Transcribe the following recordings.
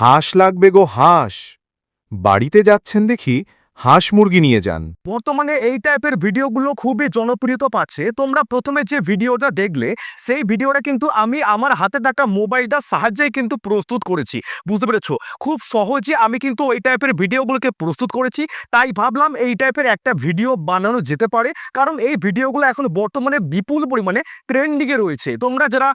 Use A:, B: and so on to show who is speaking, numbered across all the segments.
A: হাঁস লাগবে গো হাঁস। বাড়িতে যাচ্ছেন দেখি হাঁস মুরগি নিয়ে যান।
B: বর্তমানে এই টাইপের ভিডিওগুলো খুবই জনপ্রিয়তা পাচ্ছে। তোমরা প্রথমে যে ভিডিওটা দেখলে, সেই ভিডিওটা কিন্তু আমি আমার হাতে থাকা মোবাইলটার সাহায্যেই কিন্তু প্রস্তুত করেছি। বুঝতে পেরেছ? খুব সহজে আমি কিন্তু ওই টাইপের ভিডিওগুলোকে প্রস্তুত করেছি। তাই ভাবলাম এই টাইপের একটা ভিডিও বানানো যেতে পারে। কারণ এই ভিডিওগুলো এখন বর্তমানে বিপুল পরিমাণে ট্রেন্ডিংয়ে রয়েছে। তোমরা যারা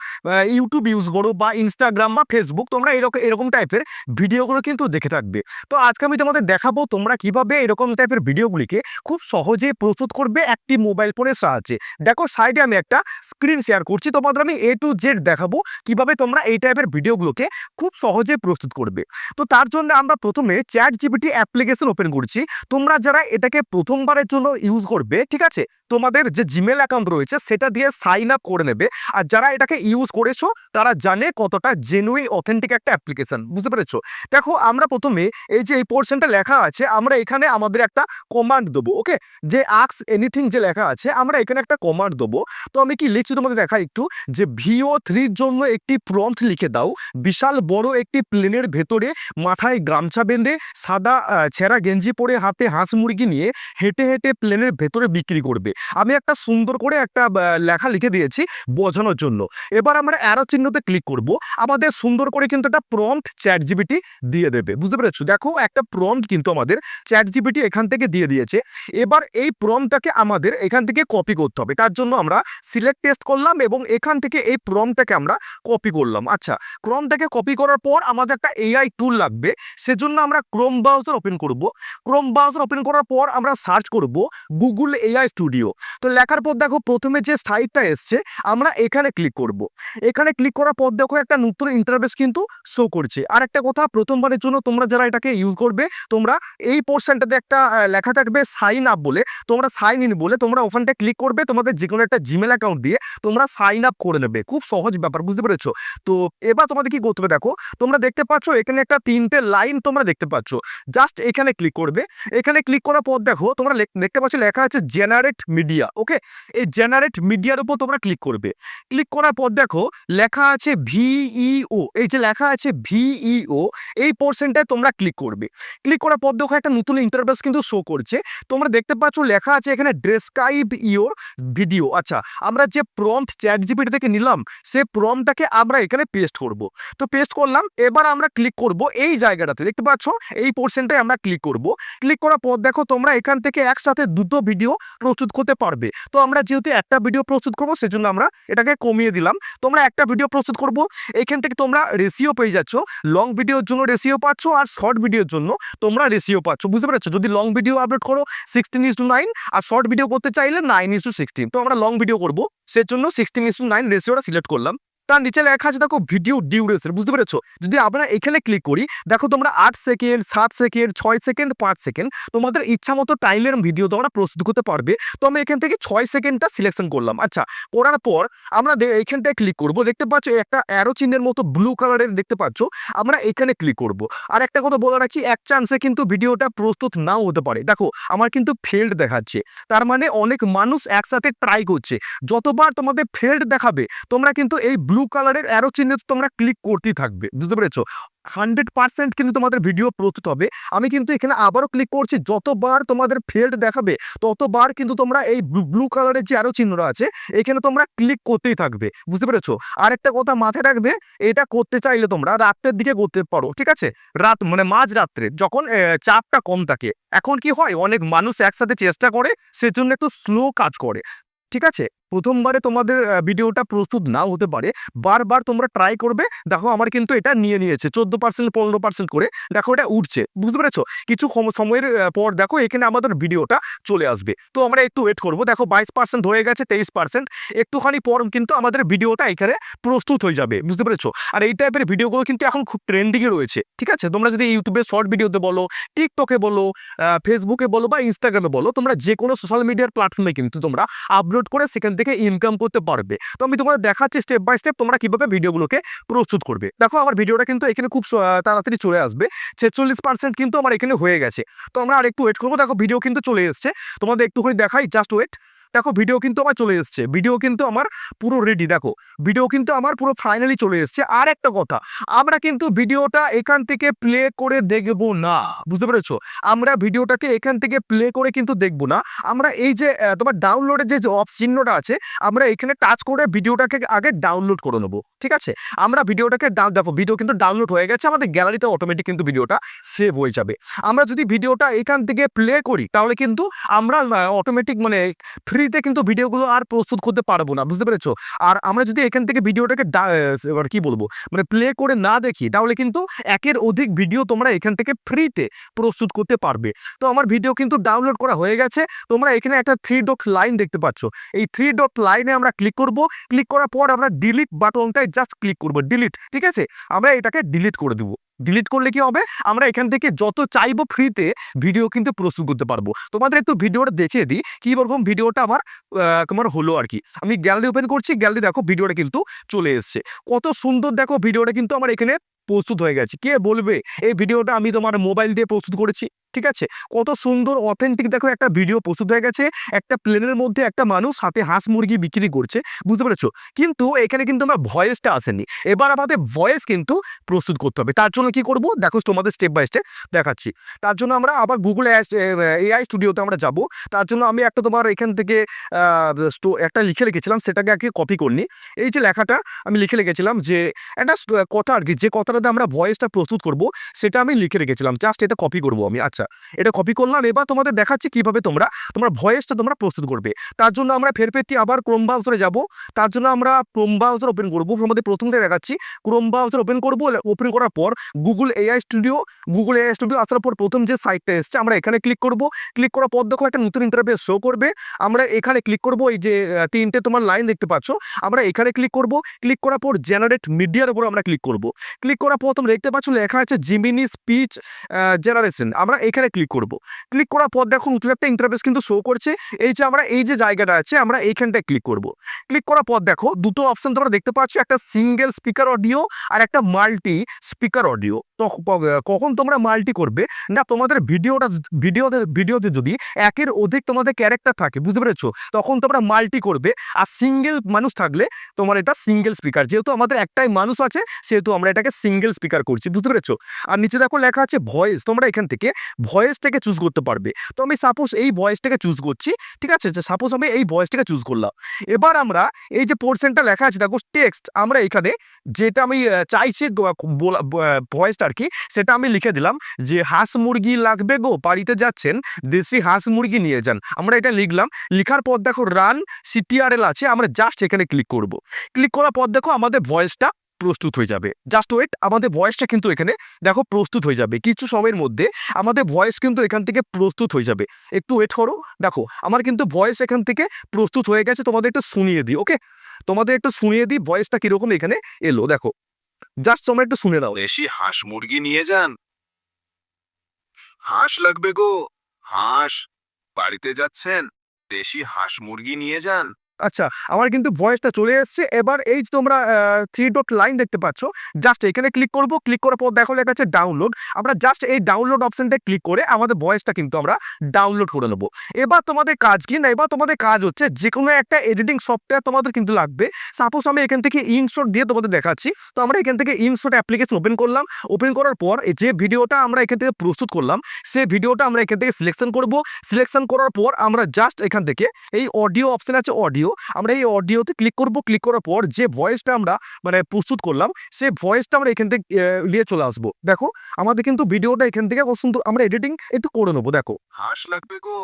B: ইউটিউব ইউজ করো বা ইনস্টাগ্রাম বা ফেসবুক তোমরা এরকম এরকম টাইপের ভিডিওগুলো কিন্তু দেখে থাকবে। তো আজকে আমি তোমাদের দেখাবো তোমরা কীভাবে এরকম টাইপের ভিডিওগুলিকে খুব সহজে প্রস্তুত করবে একটি মোবাইল ফোনের সাহায্যে। দেখো সাইডে আমি একটা স্ক্রিন শেয়ার করছি। তোমাদের আমি এ টু জেড দেখাবো কীভাবে তোমরা এই টাইপের ভিডিওগুলোকে খুব সহজে প্রস্তুত করবে। তো তার জন্য আমরা প্রথমে চ্যাট জিবিটি অ্যাপ্লিকেশন ওপেন করছি। তোমরা যারা এটাকে প্রথমবারের জন্য ইউজ করবে, ঠিক আছে? তোমাদের যে জিমেল অ্যাকাউন্ট রয়েছে, সেটা দিয়ে সাইন আপ করে নেবে। আর যারা এটাকে ইউজ করেছ, তারা জানে কতটা জেনুইন অথেন্টিক একটা অ্যাপ্লিকেশন বুঝতে পেরেছ? দেখো, আমরা প্রথমে এই যে এই পোর্শনটা লেখা আছে, আমরা এখানে আমাদের একটা কমান্ড দেবো ওকে যে আক্স এনিথিং যে লেখা আছে, আমরা এখানে একটা কমান্ড দেবো। তো আমি কি লিখছি তোমাদের দেখা একটু, যে ভিও থ্রির জন্য একটি প্রম্পট লিখে দাও। বিশাল বড় একটি প্লেনের ভেতরে মাথায় গামছা বেঁধে সাদা ছেঁড়া গেঞ্জি পরে হাতে হাঁস মুরগি নিয়ে হেঁটে হেঁটে প্লেনের ভেতরে বিক্রি করবে। আমি একটা সুন্দর করে একটা লেখা লিখে দিয়েছি বোঝানোর জন্য। এবার আমরা অ্যারো চিহ্নতে ক্লিক করব। আমাদের সুন্দর করে কিন্তু একটা প্রম্পট চ্যাট জিবিটি দিয়ে দেবে। বুঝতে পেরেছ? দেখো, একটা প্রম্পট কিন্তু আমাদের চ্যাট জিবিটি এখান থেকে দিয়ে দিয়েছে। এবার এই প্রমটাকে আমাদের এখান থেকে কপি করতে হবে। তার জন্য আমরা সিলেক্ট টেস্ট করলাম এবং এখান থেকে এই প্রমটাকে আমরা কপি করলাম। আচ্ছা ক্রমটাকে কপি করার পর আমাদের একটা এআই টুল লাগবে। সেজন্য আমরা ক্রোম ব্রাউজার ওপেন করব। ক্রোম ব্রাউজার ওপেন করার পর আমরা সার্চ করব গুগল এআই স্টুডিও তো লেখার পর দেখো প্রথমে যে সাইটটা এসছে, আমরা এখানে ক্লিক করব। এখানে ক্লিক করার পর দেখো একটা নতুন ইন্টারভেস কিন্তু শো করছে। আর একটা কথা, প্রথমবারের জন্য তোমরা যারা এটাকে ইউজ করবে, তোমরা এই পোর্শনটাতে একটা লেখা থাকবে সাইন আপ বলে। তোমরা সাইন ইন বলে তোমরা ওখানটা ক্লিক করবে তোমাদের যে কোনো একটা জিমেল অ্যাকাউন্ট দিয়ে তোমরা সাইন আপ করে নেবে। খুব সহজ ব্যাপার, বুঝতে পেরেছ? তো এবার তোমাদের কি করতে হবে দেখো, তোমরা দেখতে পাচ্ছ এখানে একটা তিনটে লাইন তোমরা দেখতে পাচ্ছ। জাস্ট এখানে ক্লিক করবে। এখানে ক্লিক করার পর দেখো, তোমরা দেখতে পাচ্ছ লেখা আছে জেনারেট মিডিয়া ওকে এই জেনারেট মিডিয়ার উপর তোমরা ক্লিক করবে। ক্লিক করার পর দেখো, লেখা আছে ভিইও এই যে লেখা আছে ভিইও এই পোর্শনটায় তোমরা ক্লিক করবে। ক্লিক করার পর দেখো একটা নতুন ইন্টারভেস কিন্তু শো করছে। তোমরা দেখতে পাচ্ছ লেখা আছে এখানে ড্রেসক্রাইব ইওর ভিডিও আচ্ছা আমরা যে প্রম্পট চ্যাট জিপিটি থেকে নিলাম, সে প্রম্পটটাকে আমরা এখানে পেস্ট করব। তো পেস্ট করলাম, এবার আমরা ক্লিক করব এই জায়গাটাতে। দেখতে পাচ্ছ, এই পোর্শনটায় আমরা ক্লিক করব। ক্লিক করার পর দেখো, তোমরা এখান থেকে একসাথে দুটো ভিডিও প্রস্তুত করতে পারবে। তো আমরা যেহেতু একটা ভিডিও প্রস্তুত করব, সেজন্য আমরা এটাকে কমিয়ে দিলাম। তোমরা একটা ভিডিও প্রস্তুত করব। এখান থেকে তোমরা রেসিও পেয়ে যাচ্ছ। লং ভিডিওর জন্য রেসিও পাচ্ছ আর শর্ট ভিডিওর জন্য তোমরা রেসিও পাচ্ছ। বুঝতে পেরেছ? যদি লং ভিডিও আপলোড করো সিক্সটিন ইস টু নাইন আর শর্ট ভিডিও করতে চাইলে নাইন ইস টু সিক্সটিন তো আমরা লং ভিডিও করব, সেজন্য সিক্সটিন ইস টু নাইন রেসিওটা সিলেক্ট করলাম। তার নিচে লেখা আছে, দেখো ভিডিও ডিউরেশন বুঝতে পেরেছ? যদি আমরা এখানে ক্লিক করি, দেখো, তোমরা আট সেকেন্ড সাত সেকেন্ড ছয় সেকেন্ড পাঁচ সেকেন্ড তোমাদের ইচ্ছা মতো টাইমের ভিডিও তোমরা প্রস্তুত করতে পারবে। তো আমি এখান থেকে ছয় সেকেন্ডটা সিলেকশন করলাম। আচ্ছা করার পর আমরা দে- এইখানটায় ক্লিক করব। দেখতে পাচ্ছ, একটা অ্যারো চিহ্নের মতো ব্লু কালারের দেখতে পাচ্ছ। আমরা এখানে ক্লিক করব। আর একটা কথা বলে রাখি, এক চান্সে কিন্তু ভিডিওটা প্রস্তুত নাও হতে পারে। দেখো, আমার কিন্তু ফেল্ড দেখাচ্ছে। তার মানে অনেক মানুষ একসাথে ট্রাই করছে। যতবার তোমাদের ফেল্ড দেখাবে, তোমরা কিন্তু এই ব্লু কালারের অ্যারো চিহ্নে তোমরা ক্লিক করতেই থাকবে, বুঝতে পেরেছ? হান্ড্রেড পার্সেন্ট কিন্তু তোমাদের ভিডিও প্রস্তুত হবে। আমি কিন্তু এখানে আবারও ক্লিক করছি, যতবার তোমাদের ফেল্ড দেখাবে, ততবার কিন্তু তোমরা এই ব্লু কালারের যে আরও চিহ্নটা আছে, এখানে তোমরা ক্লিক করতেই থাকবে, বুঝতে পেরেছ? আর একটা কথা মাথায় রাখবে, এটা করতে চাইলে তোমরা রাত্রের দিকে করতে পারো, ঠিক আছে? রাত মানে মাঝ রাত্রে যখন চাপটা কম থাকে, এখন কি হয়? অনেক মানুষ একসাথে চেষ্টা করে, সেজন্য একটু স্লো কাজ করে, ঠিক আছে? প্রথমবারে তোমাদের ভিডিওটা প্রস্তুত নাও হতে পারে। বারবার তোমরা ট্রাই করবে। দেখো আমার কিন্তু এটা নিয়ে নিয়েছে। চোদ্দ পার্সেন্ট পনেরো পার্সেন্ট করে। দেখো এটা উঠছে। বুঝতে পেরেছ? কিছু সময়ের পর দেখো এখানে আমাদের ভিডিওটা চলে আসবে। তো আমরা একটু ওয়েট করব। দেখো বাইশ পার্সেন্ট হয়ে গেছে, তেইশ পার্সেন্ট একটুখানি পর কিন্তু আমাদের ভিডিওটা এখানে প্রস্তুত হয়ে যাবে। বুঝতে পেরেছ? আর এই টাইপের ভিডিওগুলো কিন্তু এখন খুব ট্রেন্ডিংয়ে রয়েছে। ঠিক আছে? তোমরা যদি ইউটিউবে শর্ট ভিডিওতে বলো টিকটকে বলো ফেসবুকে বলো বা ইনস্টাগ্রামে বলো, তোমরা যে কোনো সোশ্যাল মিডিয়ার প্ল্যাটফর্মে কিন্তু তোমরা আপলোড করে সেখান থেকে ইনকাম করতে পারবে। তো আমি তোমাদের দেখাচ্ছি স্টেপ বাই স্টেপ তোমরা কীভাবে ভিডিওগুলোকে প্রস্তুত করবে। দেখো আমার ভিডিওটা কিন্তু এখানে খুব তাড়াতাড়ি চলে আসবে। ছেচল্লিশ পার্সেন্ট কিন্তু আমার এখানে হয়ে গেছে। তো আমরা আর একটু ওয়েট করব। দেখো ভিডিও কিন্তু চলে এসছে। তোমাদের একটুখানি দেখাই জাস্ট ওয়েট দেখো ভিডিও কিন্তু আমার চলে এসছে। ভিডিও কিন্তু আমার পুরো রেডি দেখো। ভিডিও কিন্তু আমার পুরো ফাইনালি চলে এসছে। আর একটা কথা, আমরা কিন্তু ভিডিওটা এখান থেকে প্লে করে দেখব না। বুঝতে পেরেছ? আমরা ভিডিওটাকে এখান থেকে প্লে করে কিন্তু দেখব না। আমরা এই যে তোমার ডাউনলোডের যে অফ চিহ্নটা আছে, আমরা এখানে টাচ করে ভিডিওটাকে আগে ডাউনলোড করে নেব। ঠিক আছে? আমরা ভিডিওটাকে দেখো ভিডিও কিন্তু ডাউনলোড হয়ে গেছে, আমাদের গ্যালারিতে অটোমেটিক কিন্তু ভিডিওটা সেভ হয়ে যাবে। আমরা যদি ভিডিওটা এখান থেকে প্লে করি, তাহলে কিন্তু আমরা অটোমেটিক মানে ফ্রিতে কিন্তু ভিডিওগুলো আর প্রস্তুত করতে পারব না, বুঝতে পেরেছ? আর আমরা যদি এখান থেকে ভিডিওটাকে কি বলব? মানে প্লে করে না দেখি, তাহলে কিন্তু একের অধিক ভিডিও তোমরা এখান থেকে ফ্রিতে প্রস্তুত করতে পারবে। তো আমার ভিডিও কিন্তু ডাউনলোড করা হয়ে গেছে, তোমরা এখানে একটা থ্রি ডট লাইন দেখতে পাচ্ছ। এই থ্রি ডট লাইনে আমরা ক্লিক করব ক্লিক করার পর আমরা ডিলিট বাটনটায় জাস্ট ক্লিক করব ডিলিট ঠিক আছে? আমরা এটাকে ডিলিট করে দেবো। ডিলিট করলে কি হবে? আমরা এখান থেকে যত চাইব ফ্রিতে ভিডিও কিন্তু প্রস্তুত করতে পারব। তোমাদের একটু ভিডিওটা দেখে দিই, কি রকম ভিডিওটা আমার তোমার হলো আর কি। আমি গ্যালারি ওপেন করছি গ্যালারি দেখো ভিডিওটা কিন্তু চলে এসছে। কত সুন্দর দেখো ভিডিওটা কিন্তু আমার এখানে প্রস্তুত হয়ে গেছে। কে বলবে? এই ভিডিওটা আমি তোমার মোবাইল দিয়ে প্রস্তুত করেছি। ঠিক আছে? কত সুন্দর অথেন্টিক দেখো একটা ভিডিও প্রস্তুত হয়ে গেছে। একটা প্লেনের মধ্যে একটা মানুষ হাতে হাঁস মুরগি বিক্রি করছে, বুঝতে পেরেছ? কিন্তু এখানে কিন্তু আমার ভয়েসটা আসেনি। এবার আমাদের ভয়েস কিন্তু প্রস্তুত করতে হবে। তার জন্য কি করব? দেখো তোমাদের স্টেপ বাই স্টেপ দেখাচ্ছি। তার জন্য আমরা আবার গুগল এআই স্টুডিওতে আমরা যাব। তার জন্য আমি একটা তোমার এখান থেকে একটা লিখে রেখেছিলাম, সেটাকে আগে কপি করনি এই যে লেখাটা আমি লিখে রেখেছিলাম যে, একটা কথা আর কি, যে কথাটাতে আমরা ভয়েসটা প্রস্তুত করব, সেটা আমি লিখে রেখেছিলাম। জাস্ট এটা কপি করব আমি। আচ্ছা। এটা কপি করলাম, এবার তোমাদের দেখাচ্ছি কীভাবে তোমরা, তোমার ভয়েসটা তোমরা প্রস্তুত করবে। তার জন্য আমরা ফের ফেরতি আবার ক্রোম ব্রাউজারে যাব। তার জন্য আমরা ক্রোম ব্রাউজার ওপেন করব। আমাদের প্রথম থেকে দেখাচ্ছি। ক্রোম ব্রাউজার ওপেন করব ওপেন করার পর Google AI studio Google AI studio আসার পর প্রথম যে সাইটটা এসছে, আমরা এখানে ক্লিক করব। ক্লিক করার পর দেখো একটা নতুন ইন্টারফেস শো করবে। আমরা এখানে ক্লিক করব এই যে তিনটে তোমার লাইন দেখতে পাচ্ছ। আমরা এখানে ক্লিক করব। ক্লিক করার পর জেনারেট মিডিয়ার উপর আমরা ক্লিক করব। ক্লিক করার পর তোমরা দেখতে পাচ্ছ লেখা আছে জিমিনি স্পিচ জেনারেশন আমরা এখানে ক্লিক করব। ক্লিক করার পর দেখুন নতুন একটা ইন্টারফেস কিন্তু শো করছে। এই যে আমরা, এই যে জায়গাটা আছে, আমরা এইখানটায় ক্লিক করব। ক্লিক করার পর দেখো, দুটো অপশন তোমরা দেখতে পাচ্ছ, একটা সিঙ্গেল স্পিকার অডিও আর একটা মাল্টি স্পিকার অডিও কখন তোমরা মাল্টি করবে? না, তোমাদের ভিডিওটা ভিডিওতে ভিডিওতে যদি একের অধিক তোমাদের ক্যারেক্টার থাকে, বুঝতে পেরেছ? তখন তোমরা মাল্টি করবে। আর সিঙ্গেল মানুষ থাকলে তোমার এটা সিঙ্গেল স্পিকার যেহেতু আমাদের একটাই মানুষ আছে, সেহেতু আমরা এটাকে সিঙ্গেল স্পিকার করছি, বুঝতে পেরেছ? আর নিচে দেখো লেখা আছে ভয়েস তোমরা এখান থেকে ভয়েসটাকে চুজ করতে পারবে। তো আমি সাপোজ এই ভয়েসটাকে চুজ করছি, ঠিক আছে? সাপোজ আমি এই ভয়েসটাকে চুজ করলাম। এবার আমরা এই যে পোর্শনটা লেখা আছে, দেখো টেক্সট আমরা এখানে যেটা আমি চাইছি ভয়েসটা আর কি সেটা আমি লিখে দিলাম যে, হাঁস মুরগি লাগবে গো, বাড়িতে যাচ্ছেন, দেশি হাঁস মুরগি নিয়ে যান। আমরা এটা লিখলাম, লিখার পর দেখো রান সিটিআরএল আছে, আমরা জাস্ট এখানে ক্লিক করব। ক্লিক করার পর দেখো আমাদের ভয়েসটা প্রস্তুত হয়ে যাবে। জাস্ট ওয়েট আমাদের ভয়েসটা কিন্তু এখানে দেখো প্রস্তুত হয়ে যাবে। কিছু সময়ের মধ্যে আমাদের ভয়েস কিন্তু এখান থেকে প্রস্তুত হয়ে যাবে। একটু ওয়েট করো, দেখো, আমার কিন্তু ভয়েস এখান থেকে প্রস্তুত হয়ে গেছে, তোমাদের একটু শুনিয়ে দিই ওকে তোমাদের একটু শুনিয়ে দিই ভয়েসটা কীরকম এখানে এলো, দেখো। জাস্ট তোমরা একটু শুনে নাও।
C: দেশি হাঁস মুরগি নিয়ে যান। হাঁস লাগবে গো। হাঁস। বাড়িতে যাচ্ছেন। দেশি হাঁস মুরগি নিয়ে যান।
B: আচ্ছা আমার কিন্তু ভয়েসটা চলে এসছে। এবার এই যে তোমরা থ্রি ডট লাইন দেখতে পাচ্ছ জাস্ট এখানে ক্লিক করব। ক্লিক করার পর দেখো লেখা আছে ডাউনলোড আমরা জাস্ট এই ডাউনলোড অপশনটা ক্লিক করে আমাদের ভয়েসটা কিন্তু আমরা ডাউনলোড করে নেব। এবার তোমাদের কাজ কি? না, এবার তোমাদের কাজ হচ্ছে যে কোনো একটা এডিটিং সফটওয়্যার তোমাদের কিন্তু লাগবে। সাপোজ আমি এখান থেকে ইনশট দিয়ে তোমাদের দেখাচ্ছি। তো আমরা এখান থেকে ইনশট অ্যাপ্লিকেশন ওপেন করলাম। ওপেন করার পর যে ভিডিওটা আমরা এখান থেকে প্রস্তুত করলাম সেই ভিডিওটা আমরা এখান থেকে সিলেকশন করব। সিলেকশন করার পর আমরা জাস্ট এখান থেকে এই অডিও অপশন আছে অডিও আমরা এই অডিওতে ক্লিক করব। ক্লিক করার পর যে ভয়েসটা আমরা মানে প্রস্তুত করলাম সেই ভয়েসটা আমরা এখান থেকে নিয়ে চলে আসব। দেখো আমাদের কিন্তু ভিডিওটা এখান থেকে কত সুন্দর আমরা এডিটিং একটু করে নেব দেখো।
C: হাঁস লাগবে গো।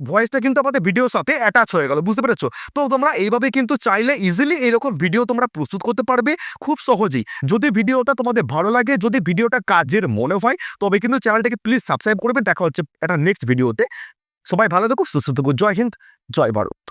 B: ভয়েসটা কিন্তু আমাদের ভিডিওর সাথে অ্যাটাচ হয়ে গেল বুঝতে পেরেছ? তো তোমরা এইভাবে কিন্তু চাইলে ইজিলি এরকম ভিডিও তোমরা প্রস্তুত করতে পারবে খুব সহজেই। যদি ভিডিওটা তোমাদের ভালো লাগে যদি ভিডিওটা কাজের মনে হয় তবে কিন্তু চ্যানেলটাকে প্লিজ সাবস্ক্রাইব করবে। দেখা হচ্ছে একটা নেক্সট ভিডিওতে সবাই ভালো থাকো সুস্থ থাকো। জয় হিন্দ জয় ভারত।